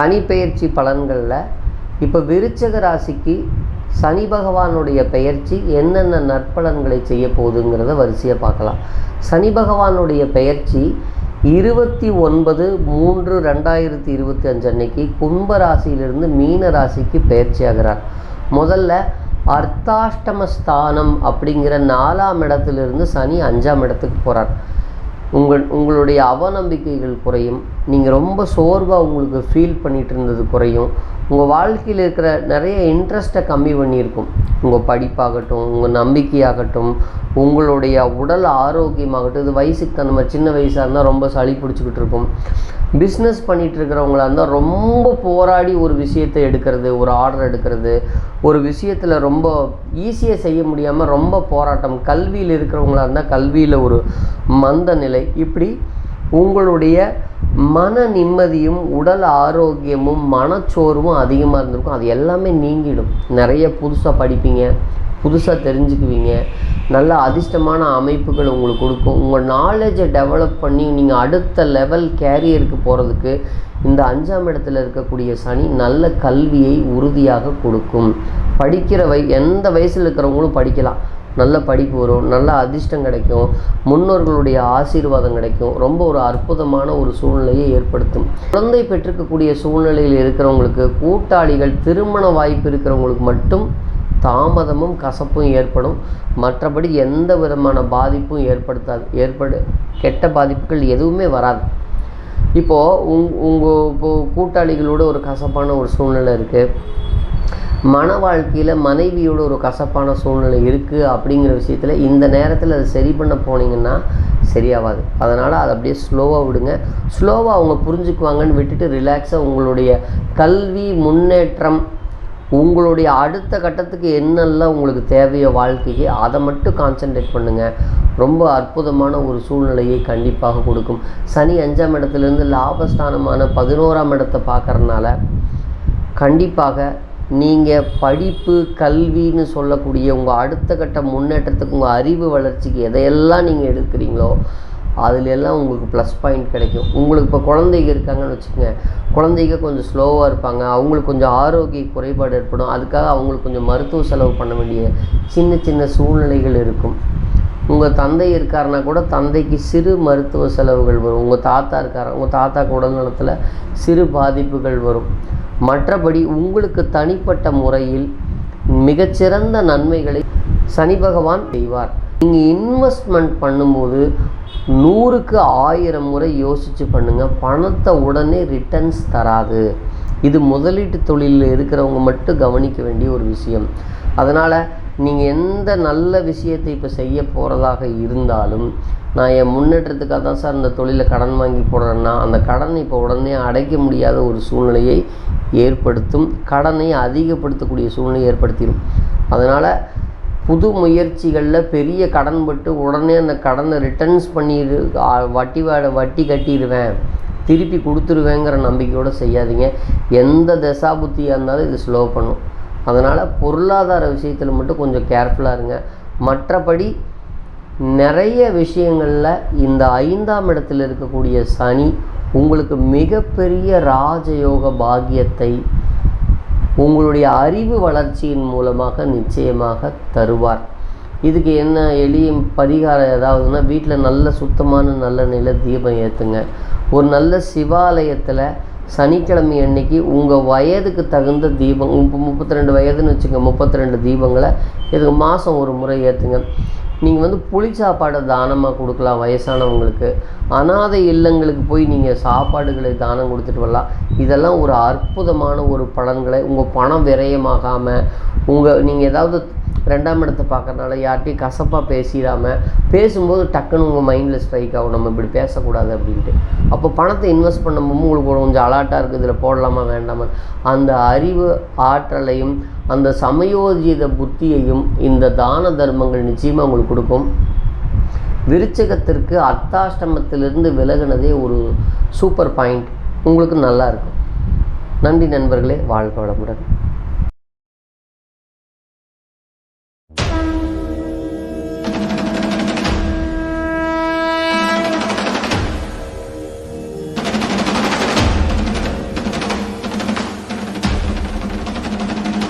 சனிப்பெயர்ச்சி பலன்களில் இப்போ விருச்சக ராசிக்கு சனி பகவானுடைய பெயர்ச்சி என்னென்ன நற்பலன்களை செய்ய போகுதுங்கிறத வரிசையாக பார்க்கலாம். சனி பகவானுடைய பெயர்ச்சி இருபத்தி ஒன்பது மூன்று ரெண்டாயிரத்தி இருபத்தி அஞ்சு அன்னைக்கு கும்ப ராசியிலிருந்து மீன ராசிக்கு பயிற்சியாகிறார் முதல்ல அர்த்தாஷ்டம ஸ்தானம் அப்படிங்கிற நாலாம் இடத்திலிருந்து சனி அஞ்சாம் இடத்துக்கு போகிறார் உங்கள் உங்களுடைய அவநம்பிக்கைகள் குறையும். நீங்கள் ரொம்ப சோர்வாக உங்களுக்கு ஃபீல் பண்ணிகிட்டு இருந்தது குறையும். உங்கள் வாழ்க்கையில் இருக்கிற நிறைய இன்ட்ரெஸ்ட்டை கம்மி பண்ணியிருக்கும். உங்கள் படிப்பாகட்டும் உங்கள் நம்பிக்கையாகட்டும் உங்களுடைய உடல் ஆரோக்கியமாகட்டும் இது வயசுக்கு தகுந்த மாதிரி சின்ன வயசாக இருந்தால் ரொம்ப சளி பிடிச்சிக்கிட்டு இருக்கும். பிஸ்னஸ் பண்ணிகிட்டு இருக்கிறவங்களா இருந்தால் ரொம்ப போராடி ஒரு விஷயத்தை எடுக்கிறது ஒரு ஆர்டர் எடுக்கிறது ஒரு விஷயத்தில் ரொம்ப ஈஸியாக செய்ய முடியாமல் ரொம்ப போராட்டம். கல்வியில் இருக்கிறவங்களா இருந்தால் கல்வியில் ஒரு மந்த நிலை. இப்படி உங்களுடைய மன நிம்மதியும் உடல் ஆரோக்கியமும் மனச்சோர்வும் அதிகமாக இருந்திருக்கும். அது எல்லாமே நீங்கிடும். நிறைய புதுசாக படிப்பீங்க. புதுசாக தெரிஞ்சுக்குவீங்க. நல்ல அதிர்ஷ்டமான அமைப்புகள் உங்களுக்கு கொடுக்கும். உங்கள் நாலேஜை டெவலப் பண்ணி நீங்கள் அடுத்த லெவல் கேரியருக்கு போகிறதுக்கு இந்த அஞ்சாம் இடத்துல இருக்கக்கூடிய சனி நல்ல கல்வியை உறுதியாக கொடுக்கும். படிக்கிற வய எந்த வயசில் இருக்கிறவங்களும் படிக்கலாம். நல்ல படிப்பு வரும் நல்ல அதிர்ஷ்டம் கிடைக்கும். முன்னோர்களுடைய ஆசீர்வாதம் கிடைக்கும். ரொம்ப ஒரு அற்புதமான ஒரு சூழ்நிலையை ஏற்படுத்தும். குழந்தை பெற்றிருக்கக்கூடிய சூழ்நிலையில் இருக்கிறவங்களுக்கு கூட்டாளிகள் திருமண வாய்ப்பு இருக்கிறவங்களுக்கு மட்டும் தாமதமும் கசப்பும் ஏற்படும். மற்றபடி எந்த விதமான பாதிப்பும் ஏற்படுத்தாது. ஏற்படு கெட்ட பாதிப்புகள் எதுவுமே வராது. இப்போது உங் உங்கள் இப்போது கூட்டாளிகளோட ஒரு கசப்பான ஒரு சூழ்நிலை இருக்குது மன வாழ்க்கையில் மனைவியோட ஒரு கசப்பான சூழ்நிலை இருக்குது அப்படிங்கிற விஷயத்தில் இந்த நேரத்தில் அதை சரி பண்ண போனீங்கன்னா சரியாகாது அதனால் அதை அப்படியே ஸ்லோவாக விடுங்க. ஸ்லோவாக அவங்க புரிஞ்சுக்குவாங்கன்னு விட்டுட்டு ரிலாக்ஸாக உங்களுடைய கல்வி முன்னேற்றம் உங்களுடைய அடுத்த கட்டத்துக்கு என்னெல்லாம் உங்களுக்கு தேவையோ வாழ்க்கைக்கு அதை மட்டும் கான்சென்ட்ரேட் பண்ணுங்கள் ரொம்ப அற்புதமான ஒரு சூழ்நிலையை கண்டிப்பாக கொடுக்கும். சனி அஞ்சாம் இடத்துலேருந்து லாபஸ்தானமான பதினோராம் இடத்தை பார்க்குறதுனால கண்டிப்பாக நீங்கள் படிப்பு கல்வின்னு சொல்லக்கூடிய உங்கள் அடுத்த கட்ட முன்னேற்றத்துக்கு உங்கள் அறிவு வளர்ச்சிக்கு எதையெல்லாம் நீங்கள் எடுக்கிறீங்களோ அதில் எல்லாம் உங்களுக்கு ப்ளஸ் பாயிண்ட் கிடைக்கும். உங்களுக்கு இப்போ குழந்தைங்க இருக்காங்கன்னு வச்சுக்கோங்க. குழந்தைங்க கொஞ்சம் ஸ்லோவாக இருப்பாங்க. அவங்களுக்கு கொஞ்சம் ஆரோக்கிய குறைபாடு ஏற்படும். அதுக்காக அவங்களுக்கு கொஞ்சம் மருத்துவ செலவு பண்ண வேண்டிய சின்ன சின்ன சூழ்நிலைகள் இருக்கும். உங்கள் தந்தை இருக்காருனா கூட தந்தைக்கு சிறு மருத்துவ செலவுகள் வரும். உங்கள் தாத்தா இருக்கார் உங்கள் தாத்தாக்கு உடல்நலத்தில் சிறு பாதிப்புகள் வரும். மற்றபடி உங்களுக்கு தனிப்பட்ட முறையில் மிகச்சிறந்த நன்மைகளை சனி பகவான் செய்வார். நீங்கள் இன்வெஸ்ட்மெண்ட் பண்ணும்போது நூறுக்கு ஆயிரம் முறை யோசித்து பண்ணுங்கள் பணத்தை உடனே ரிட்டர்ன்ஸ் தராது. இது முதலீட்டு தொழிலில் இருக்கிறவங்க மட்டும் கவனிக்க வேண்டிய ஒரு விஷயம். அதனால் நீங்கள் எந்த நல்ல விஷயத்தை இப்போ செய்ய போகிறதாக இருந்தாலும் நான் என் முன்னேற்றத்துக்காக தான் சார் இந்த தொழிலை கடன் வாங்கி போடுறேன்னா அந்த கடனை இப்போ உடனே அடைக்க முடியாத ஒரு சூழ்நிலையை ஏற்படுத்தும். கடனை அதிகப்படுத்தக்கூடிய சூழ்நிலையை ஏற்படுத்திடும் அதனால் புது முயற்சிகளில் பெரிய கடன் பட்டு உடனே அந்த கடனை ரிட்டர்ன்ஸ் பண்ணிடு வட்டி வாட வட்டி கட்டிடுவேன். திருப்பி கொடுத்துருவேங்கிற நம்பிக்கையோடு செய்யாதீங்க. எந்த தசாபுத்தியாக இருந்தாலும் இது ஸ்லோ பண்ணும். அதனால் பொருளாதார விஷயத்தில் மட்டும் கொஞ்சம் கேர்ஃபுல்லாக இருங்க. மற்றபடி நிறைய விஷயங்களில் இந்த ஐந்தாம் இடத்தில் இருக்கக்கூடிய சனி உங்களுக்கு மிகப்பெரிய ராஜயோக பாக்கியத்தை உங்களுடைய அறிவு வளர்ச்சியின் மூலமாக நிச்சயமாக தருவார். இதுக்கு என்ன எளிய பரிகாரம் ஏதாவதுன்னா வீட்டில் நல்ல சுத்தமான நல்ல நில தீபம் ஏற்றுங்க ஒரு நல்ல சிவாலயத்தில் சனிக்கிழமை அன்னைக்கு உங்கள் வயதுக்கு தகுந்த தீபம் இப்போ முப்பத்தி ரெண்டு வயதுன்னு வச்சுங்க முப்பத்தி ரெண்டு தீபங்களை இதுக்கு மாதம் ஒரு முறை ஏற்றுங்க நீங்கள் வந்து புளி சாப்பாடை தானமாக கொடுக்கலாம் வயசானவங்களுக்கு? அனாதை இல்லங்களுக்கு போய் நீங்கள் சாப்பாடுகளை தானம் கொடுத்துட்டு வரலாம். இதெல்லாம் ஒரு அற்புதமான ஒரு பலன்களை உங்கள் பணம் விரயமாகாமல் உங்கள் நீங்கள் ஏதாவது ரெண்டாம் இடத்தை பார்க்கறனால யார்கிட்டையும் கசப்பாக பேசிடாமல் பேசும்போது டக்குன்னு உங்கள் மைண்டில் ஸ்ட்ரைக் ஆகும். நம்ம இப்படி பேசக்கூடாது அப்படின்ட்டு. அப்போ பணத்தை இன்வெஸ்ட் பண்ணும்போது உங்களுக்கு கொஞ்சம் அலாட்டாக இருக்குது. இதில் போடலாமா வேண்டாமா? அந்த அறிவு ஆற்றலையும் அந்த சமயோஜித புத்தியையும் இந்த தான தர்மங்கள் நிச்சயமாக உங்களுக்கு கொடுக்கும். விருச்சகத்திற்கு அர்த்தாஷ்டமத்திலிருந்து விலகினதே ஒரு சூப்பர் பாயிண்ட் உங்களுக்கு நல்லா இருக்கும். நன்றி நண்பர்களே. வாழ்க வளமுடன்.